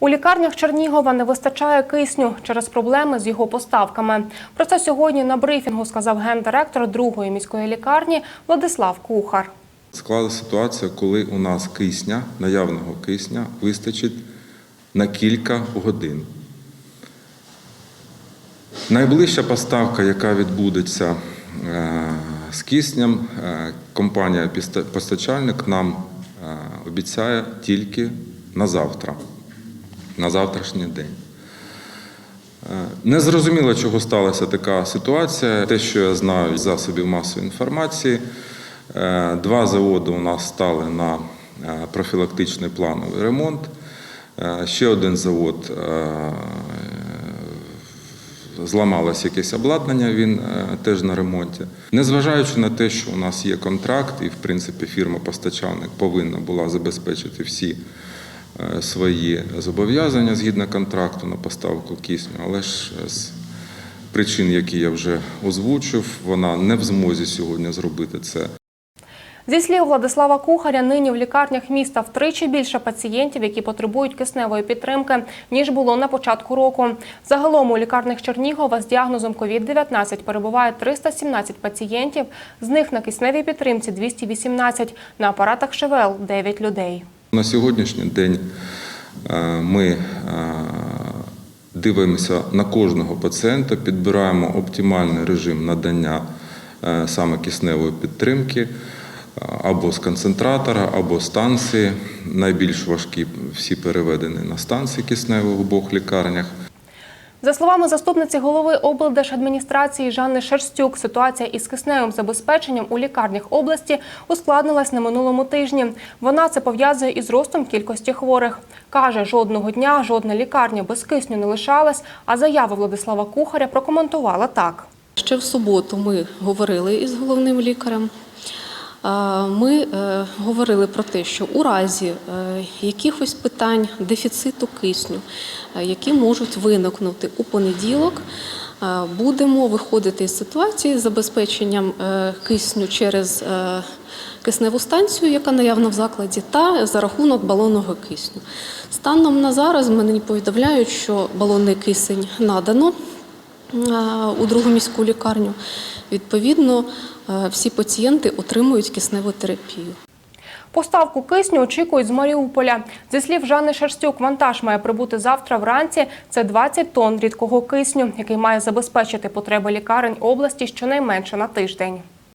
У лікарнях Чернігова не вистачає кисню через проблеми з його поставками. Про це сьогодні на брифінгу сказав гендиректор другої міської лікарні Владислав Кухар. Склалася ситуація, коли у нас кисня, наявного кисня, вистачить на кілька годин. Найближча поставка, яка відбудеться е, з киснем, е, компанія постачальник нам е, обіцяє тільки на завтра, на завтрашній день. Е, Не зрозуміло, чого сталася така ситуація. Те, що я знаю з засобів масової інформації, е, два заводи у нас стали на е, профілактичний плановий ремонт. Ще один завод зламалось якесь обладнання, він теж на ремонті. Незважаючи на те, що у нас є контракт, і в принципі фірма-постачальник повинна була забезпечити всі свої зобов'язання згідно контракту на поставку кисню, але ж з причин, які я вже озвучив, вона не в змозі сьогодні зробити це. Зі слів Владислава Кухаря, нині в лікарнях міста втричі більше пацієнтів, які потребують кисневої підтримки, ніж було на початку року. Загалом у лікарнях Чернігова з діагнозом COVID-19 перебуває 317 пацієнтів, з них на кисневій підтримці 218, на апаратах ШВЛ – 9 людей. На сьогоднішній день е, ми е, дивимося на кожного пацієнта, підбираємо оптимальний режим надання е, саме кисневої підтримки або з концентратора, або станції. Найбільш важкі всі переведені на станції кисневі в обох лікарнях. За словами заступниці голови облдержадміністрації Жанни Шерстюк, ситуація із кисневим забезпеченням у лікарнях області ускладнилась на минулому тижні. Вона це пов'язує із ростом кількості хворих. Каже, жодного дня жодна лікарня без кисню не лишалась, а заяви Владислава Кухаря прокоментувала так. Ще в суботу ми говорили із головним лікарем. Ми е, говорили про те, що у разі е, якихось питань дефіциту кисню, е, які можуть виникнути у понеділок, будемо виходити із ситуації з забезпеченням кисню через кисневу станцію, яка наявна в закладі, та за рахунок балонного кисню. Станом на зараз мені повідомляють, що балонний кисень надано у другу міську лікарню. Відповідно, е, всі пацієнти отримують кисневу терапію. Поставку кисню очікують з Маріуполя. Зі слів Жанни Шерстюк, вантаж має прибути завтра вранці. Це 20 тонн рідкого кисню, який має забезпечити потреби лікарень області щонайменше на тиждень.